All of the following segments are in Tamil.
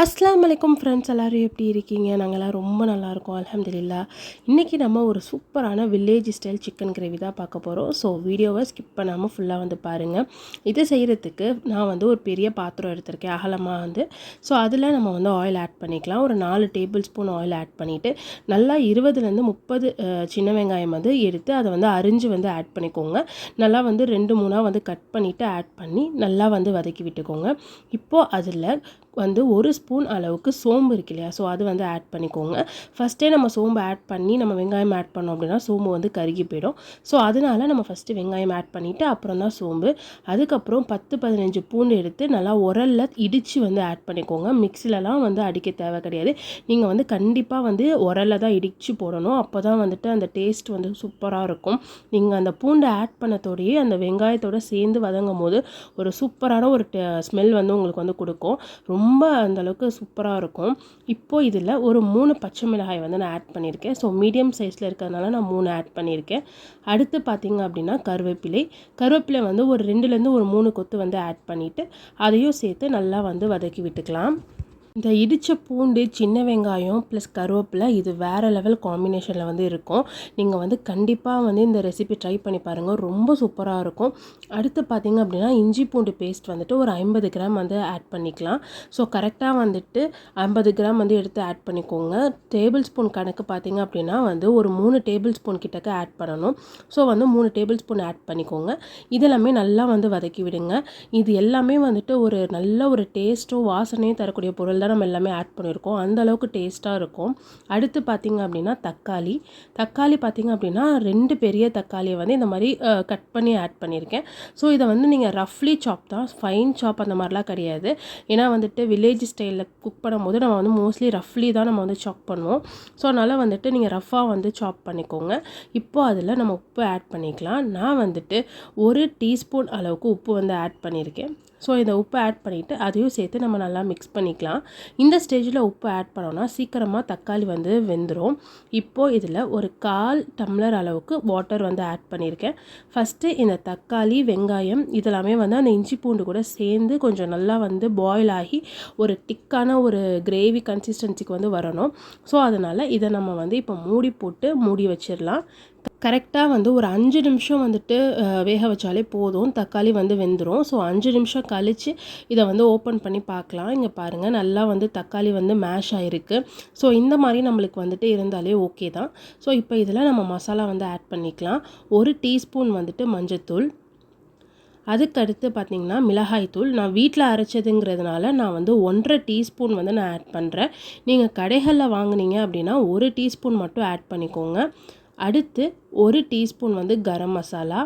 அஸ்லாம் வலைக்கும் ஃப்ரெண்ட்ஸ் எல்லோரும் எப்படி இருக்கீங்க? நாங்கள்லாம் ரொம்ப நல்லாயிருக்கோம் அலமதுல்லா இன்றைக்கி நம்ம ஒரு சூப்பரான வில்லேஜ் ஸ்டைல் சிக்கன் கிரேவி தான் பார்க்க போகிறோம் ஸோ வீடியோவை ஸ்கிப் பண்ணாமல் ஃபுல்லாக வந்து பாருங்கள் இது செய்கிறதுக்கு நான் வந்து ஒரு பெரிய பாத்திரம் எடுத்திருக்கேன் அகலமாக வந்து. ஸோ அதில் நம்ம வந்து ஆயில் ஆட் பண்ணிக்கலாம். ஒரு நாலு டேபிள் ஸ்பூன் ஆயில் ஆட் பண்ணிவிட்டு நல்லா இருபதுலேருந்து முப்பது சின்ன வெங்காயம் வந்து எடுத்து அதை வந்து அரிஞ்சு வந்து ஆட் பண்ணிக்கோங்க. நல்லா வந்து ரெண்டு மூணாக வந்து கட் பண்ணிவிட்டு ஆட் பண்ணி நல்லா வந்து வதக்கி விட்டுக்கோங்க. இப்போது அதில் வந்து ஒரு ஸ்பூன் அளவுக்கு சோம்பு இருக்கு இல்லையா? ஸோ அது வந்து ஆட் பண்ணிக்கோங்க. ஃபஸ்ட்டே நம்ம சோம்பு ஆட் பண்ணி நம்ம வெங்காயம் ஆட் பண்ணோம் அப்படின்னா சோம்பு வந்து கருகி போயிடும். ஸோ அதனால நம்ம ஃபஸ்ட்டு வெங்காயம் ஆட் பண்ணிவிட்டு அப்புறம் தான் சோம்பு. அதுக்கப்புறம் பத்து பதினஞ்சு பூண்டு எடுத்து நல்லா உரலில் இடித்து வந்து ஆட் பண்ணிக்கோங்க. மிக்சிலலாம் வந்து அடிக்க தேவை கிடையாது. நீங்கள் வந்து கண்டிப்பாக வந்து உரலில் தான் இடித்து போடணும். அப்போ தான் வந்துட்டு அந்த டேஸ்ட் வந்து சூப்பராக இருக்கும். நீங்கள் அந்த பூண்டை ஆட் பண்ணத்தோடையே அந்த வெங்காயத்தோட சேர்ந்து வதங்கும் போது ஒரு சூப்பரான ஒரு ஸ்மெல் வந்து உங்களுக்கு வந்து கொடுக்கும். ரொம்ப அந்த அளவுக்கு சூப்பராக இருக்கும். இப்போது இதில் ஒரு மூணு பச்சை மிளகாய் வந்து நான் ஆட் பண்ணியிருக்கேன். ஸோ மீடியம் சைஸில் இருக்கிறதுனால நான் மூணு ஆட் பண்ணியிருக்கேன். அடுத்து பார்த்திங்க அப்படின்னா கருவேப்பிலை. கருவேப்பிலை வந்து ஒரு ரெண்டுலேருந்து ஒரு மூணு கொத்து வந்து ஆட் பண்ணிவிட்டு அதையும் சேர்த்து நல்லா வந்து வதக்கி விட்டுக்கலாம். இந்த இடித்த பூண்டு சின்ன வெங்காயம் ப்ளஸ் கருவேப்பிலை இது வேறு லெவல் காம்பினேஷனில் வந்து இருக்கும். நீங்கள் வந்து கண்டிப்பாக வந்து இந்த ரெசிபி ட்ரை பண்ணி பாருங்கள் ரொம்ப சூப்பராக இருக்கும். அடுத்து பார்த்தீங்க அப்படின்னா இஞ்சி பூண்டு பேஸ்ட் வந்துட்டு ஒரு ஐம்பது கிராம் வந்து ஆட் பண்ணிக்கலாம். ஸோ கரெக்டாக வந்துட்டு ஐம்பது கிராம் வந்து எடுத்து ஆட் பண்ணிக்கோங்க. டேபிள் ஸ்பூன் கணக்கு பார்த்தீங்க அப்படின்னா வந்து ஒரு மூணு டேபிள் ஸ்பூன் கிட்டக்க ஆட் பண்ணணும். ஸோ வந்து மூணு டேபிள் ஸ்பூன் ஆட் பண்ணிக்கோங்க. இதெல்லாமே நல்லா வந்து வதக்கி விடுங்க. இது எல்லாமே வந்துட்டு ஒரு நல்ல ஒரு டேஸ்ட்டும் வாசனையும் தரக்கூடிய பொருள் தான் நம்ம எல்லாமே ஆட் பண்ணியிருக்கோம். அந்தளவுக்கு டேஸ்ட்டாக இருக்கும். அடுத்து பார்த்தீங்க அப்படின்னா தக்காளி. தக்காளி பார்த்தீங்க அப்படின்னா ரெண்டு பெரிய தக்காளியை வந்து இந்த மாதிரி கட் பண்ணி ஆட் பண்ணியிருக்கேன். ஸோ இதை வந்து நீங்கள் ரஃப்லி சாப் தான் ஃபைன் சாப் அந்த மாதிரிலாம் கிடையாது. ஏன்னா வந்துட்டு வில்லேஜ் ஸ்டைலில் குக் பண்ணும்போது நம்ம வந்து மோஸ்ட்லி ரஃப்லி தான் நம்ம வந்து சாப் பண்ணுவோம். ஸோ அதனால் வந்துட்டு நீங்கள் ரஃப்பாக வந்து சாப் பண்ணிக்கோங்க. இப்போ அதில் நம்ம உப்பு ஆட் பண்ணிக்கலாம். நான் வந்துட்டு ஒரு டீஸ்பூன் அளவுக்கு உப்பு வந்து ஆட் பண்ணியிருக்கேன். ஸோ இந்த உப்பு ஆட் பண்ணிவிட்டு அதையும் சேர்த்து நம்ம நல்லா மிக்ஸ் பண்ணிக்கலாம். இந்த ஸ்டேஜில் உப்பு ஆட் பண்ணோன்னா சீக்கிரமாக தக்காளி வந்து வெந்துடும் இப்போது இதில் ஒரு கால் டம்ளர் அளவுக்கு வாட்டர் வந்து ஆட் பண்ணியிருக்கேன். ஃபஸ்ட்டு இந்த தக்காளி வெங்காயம் இதெல்லாமே வந்து அந்த இஞ்சி பூண்டு கூட சேர்ந்து கொஞ்சம் நல்லா வந்து பாயில் ஆகி ஒரு திக்கான ஒரு கிரேவி கன்சிஸ்டன்சிக்கு வந்து வரணும். ஸோ அதனால் இதை நம்ம வந்து இப்போ மூடி போட்டு மூடி வச்சிடலாம். கரெக்டாக வந்து ஒரு அஞ்சு நிமிஷம் வந்துட்டு வேக வச்சாலே போதும். தக்காளி வந்து வெந்துடும் ஸோ அஞ்சு நிமிஷம் கழித்து இதை வந்து ஓப்பன் பண்ணி பார்க்கலாம் இங்கே பாருங்கள் நல்லா வந்து தக்காளி வந்து மேஷ் ஆகிருக்கு ஸோ இந்த மாதிரி நம்மளுக்கு வந்துட்டு இருந்தாலே ஓகே தான். ஸோ இப்போ இதில் நம்ம மசாலா வந்து ஆட் பண்ணிக்கலாம். ஒரு டீஸ்பூன் வந்துட்டு மஞ்சத்தூள். அதுக்கடுத்து பார்த்திங்கன்னா மிளகாய்த்தூள் நான் வீட்டில் அரைச்சதுங்கிறதுனால நான் வந்து ஒன்றரை டீஸ்பூன் வந்து நான் ஆட் பண்ணுறேன் நீங்கள் கடைகளில் வாங்குனீங்க அப்படின்னா ஒரு டீஸ்பூன் மட்டும் ஆட் பண்ணிக்கோங்க. அடுத்து ஒரு டீஸ்பூன் வந்து கரம் மசாலா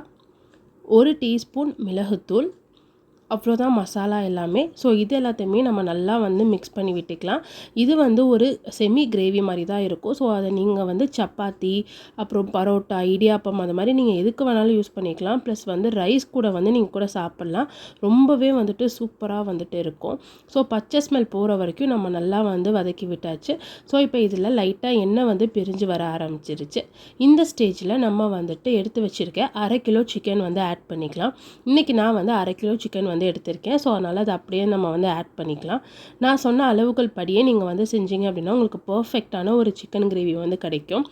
ஒரு டீஸ்பூன் மிளகுத்தூள் அவ்வளோதான் மசாலா எல்லாமே. ஸோ இது எல்லாத்தையுமே நம்ம நல்லா வந்து மிக்ஸ் பண்ணி விட்டுக்கலாம். இது வந்து ஒரு செமி கிரேவி மாதிரி தான் இருக்கும். ஸோ அதை நீங்கள் வந்து சப்பாத்தி அப்புறம் பரோட்டா இடியாப்பம் அது மாதிரி நீங்கள் எதுக்கு வேணாலும் யூஸ் பண்ணிக்கலாம். ப்ளஸ் வந்து ரைஸ் கூட வந்து நீங்கள் கூட சாப்பிட்லாம். ரொம்பவே வந்துட்டு சூப்பராக வந்துட்டு இருக்கும். ஸோ பச்சை ஸ்மெல் போகிற வரைக்கும் நம்ம நல்லா வந்து வதக்கி விட்டாச்சு. ஸோ இப்போ இதில் லைட்டாக எண்ணெய் வந்து பிரிஞ்சு வர ஆரம்பிச்சிருச்சு. இந்த ஸ்டேஜில் நம்ம வந்துட்டு எடுத்து வச்சுருக்க அரை கிலோ சிக்கன் வந்து ஆட் பண்ணிக்கலாம். இன்றைக்கி நான் வந்து அரை கிலோ சிக்கன் வந்து வந்து எடுத்திருக்கேன். ஸோ அதனால் அதை அப்படியே நம்ம வந்து ஆட் பண்ணிக்கலாம். நான் சொன்ன அளவுகள் படியே நீங்கள் வந்து செஞ்சீங்க அப்படின்னா உங்களுக்கு பர்ஃபெக்டான ஒரு சிக்கன் கிரேவி வந்து கிடைக்கும்.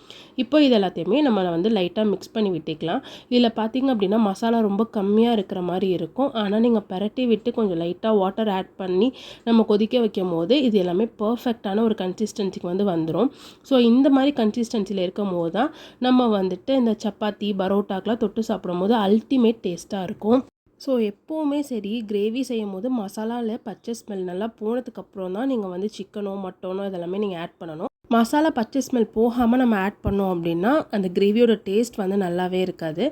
இப்போ இது எல்லாத்தையுமே நம்ம வந்து லைட்டாக மிக்ஸ் பண்ணி விட்டுக்கலாம். இதில் பார்த்தீங்க அப்படின்னா மசாலா ரொம்ப கம்மியாக இருக்கிற மாதிரி இருக்கும். ஆனால் நீங்கள் பரட்டி விட்டு கொஞ்சம் லைட்டாக வாட்டர் ஆட் பண்ணி நம்ம கொதிக்க வைக்கும் போது இது எல்லாமே பர்ஃபெக்டான ஒரு கன்சிஸ்டன்சிக்கு வந்து வந்துடும் ஸோ இந்த மாதிரி கன்சிஸ்டன்சியில் இருக்கும் போது தான் நம்ம வந்துட்டு இந்த சப்பாத்தி பரோட்டாக்கெலாம் தொட்டு சாப்பிடும் போது அல்டிமேட் டேஸ்ட்டாக இருக்கும். ஸோ எப்போவுமே சரி கிரேவி செய்யும் போது மசாலாவில் பச்சை ஸ்மெல் நல்லா போனதுக்கப்புறம் தான் நீங்கள் வந்து சிக்கனோ மட்டனோ இதெல்லாமே நீங்கள் ஆட் பண்ணணும். மசாலா பச்சை ஸ்மெல் போகாமல் நம்ம ஆட் பண்ணோம் அப்படின்னா அந்த கிரேவியோட டேஸ்ட் வந்து நல்லாவே இருக்காது.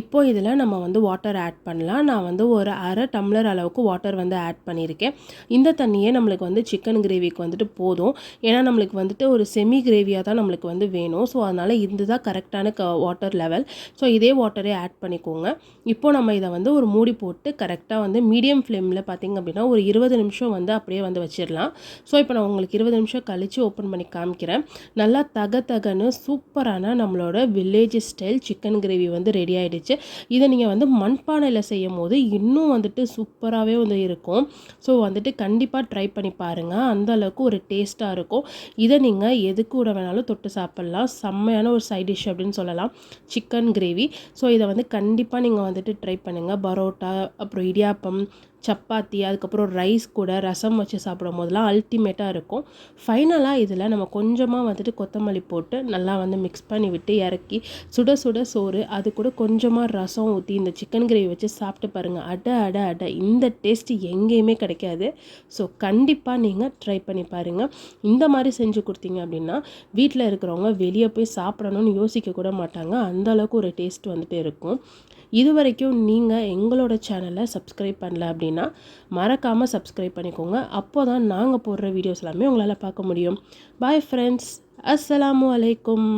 இப்போ இதில் நம்ம வந்து வாட்டர் ஆட் பண்ணலாம். நான் வந்து ஒரு அரை டம்ளர் அளவுக்கு வாட்டர் வந்து ஆட் பண்ணியிருக்கேன். இந்த தண்ணியே நம்மளுக்கு வந்து சிக்கன் கிரேவிக்கு வந்துட்டு போதும். ஏன்னா நம்மளுக்கு வந்துட்டு ஒரு செமி கிரேவியாக தான் நம்மளுக்கு வந்து வேணும். ஸோ அதனால் இது தான் கரெக்டான க வாட்டர் லெவல் ஸோ இதே வாட்டரே ஆட் பண்ணிக்கோங்க. இப்போ நம்ம இதை வந்து ஒரு மூடி போட்டு கரெக்டாக வந்து மீடியம் ஃப்ளேமில் பார்த்திங்க அப்படின்னா ஒரு இருபது நிமிஷம் வந்து அப்படியே வந்து வச்சிடலாம். ஸோ இப்போ நான் உங்களுக்கு இருபது நிமிஷம் கழித்து ஓப்பன் பண்ணி காமிக்கிறேன். காமிக்கிறேன் நல்லா தக தகன்னு சூப்பரான நம்மளோட வில்லேஜ் ஸ்டைல் சிக்கன் கிரேவி வந்து ரெடி ஆகிடுச்சு இதை நீங்கள் வந்து மண்பானையில் செய்யும் போது இன்னும் வந்துட்டு சூப்பராகவே வந்து இருக்கும். ஸோ வந்துட்டு கண்டிப்பாக ட்ரை பண்ணி பாருங்கள் அந்த அளவுக்கு ஒரு டேஸ்ட்டாக இருக்கும். இதை நீங்கள் எது கூட வேணாலும் தொட்டு சாப்பிட்லாம். செம்மையான ஒரு சைட் டிஷ் அப்படின்னு சொல்லலாம். சிக்கன் கிரேவி ஸோ இதை வந்து கண்டிப்பாக நீங்கள் வந்துட்டு ட்ரை பண்ணுங்கள் பரோட்டா அப்புறம் இடியாப்பம் சப்பாத்தி அதுக்கப்புறம் ரைஸ் கூட ரசம் வச்சு சாப்பிடும் போதெல்லாம் அல்டிமேட்டாக இருக்கும் ஃபைனலாக இதில் நம்ம கொஞ்சமாக வந்துட்டு கொத்தமல்லி போட்டு நல்லா வந்து மிக்ஸ் பண்ணி விட்டு இறக்கி சுட சுட சோறு அது கூட கொஞ்சமாக ரசம் ஊற்றி இந்த சிக்கன் கிரேவி வச்சு சாப்பிட்டு பாருங்கள் அட அட அட இந்த டேஸ்ட்டு எங்கேயுமே கிடைக்காது. ஸோ கண்டிப்பாக நீங்கள் ட்ரை பண்ணி பாருங்கள் இந்த மாதிரி செஞ்சு கொடுத்தீங்க அப்படின்னா வீட்டில் இருக்கிறவங்க வெளியே போய் சாப்பிடணும்னு யோசிக்க கூட மாட்டாங்க அந்தளவுக்கு ஒரு டேஸ்ட் வந்துட்டு இருக்கும். இது வரைக்கும் நீங்கள் எங்களோட சேனலை சப்ஸ்கிரைப் பண்ணல அப்படின்னா மறக்காமல் சப்ஸ்கிரைப் பண்ணிக்கோங்க. அப்போ தான் நாங்கள் போடுற வீடியோஸ் எல்லாமே உங்களால் பார்க்க முடியும். பாய் ஃப்ரெண்ட்ஸ் அஸ்ஸலாமு அலைக்கும்